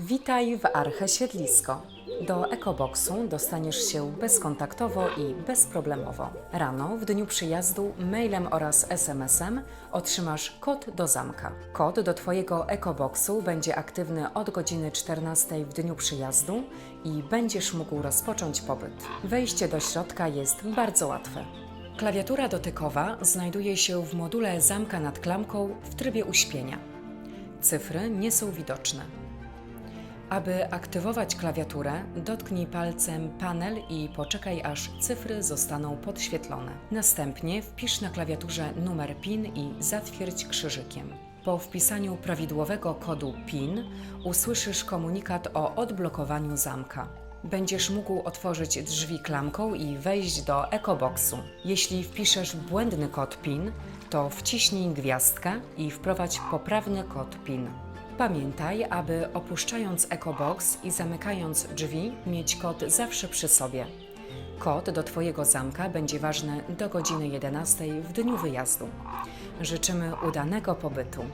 Witaj w Arche Siedlisko. Do Ekoboxu dostaniesz się bezkontaktowo i bezproblemowo. Rano, w dniu przyjazdu, mailem oraz SMS-em otrzymasz kod do zamka. Kod do Twojego Ekoboxu będzie aktywny od godziny 14 w dniu przyjazdu i będziesz mógł rozpocząć pobyt. Wejście do środka jest bardzo łatwe. Klawiatura dotykowa znajduje się w module zamka nad klamką w trybie uśpienia. Cyfry nie są widoczne. Aby aktywować klawiaturę, dotknij palcem panel i poczekaj aż cyfry zostaną podświetlone. Następnie wpisz na klawiaturze numer PIN i zatwierdź krzyżykiem. Po wpisaniu prawidłowego kodu PIN usłyszysz komunikat o odblokowaniu zamka. Będziesz mógł otworzyć drzwi klamką i wejść do EcoBoxu. Jeśli wpiszesz błędny kod PIN, to wciśnij gwiazdkę i wprowadź poprawny kod PIN. Pamiętaj, aby opuszczając EcoBox i zamykając drzwi, mieć kod zawsze przy sobie. Kod do Twojego zamka będzie ważny do godziny 11 w dniu wyjazdu. Życzymy udanego pobytu.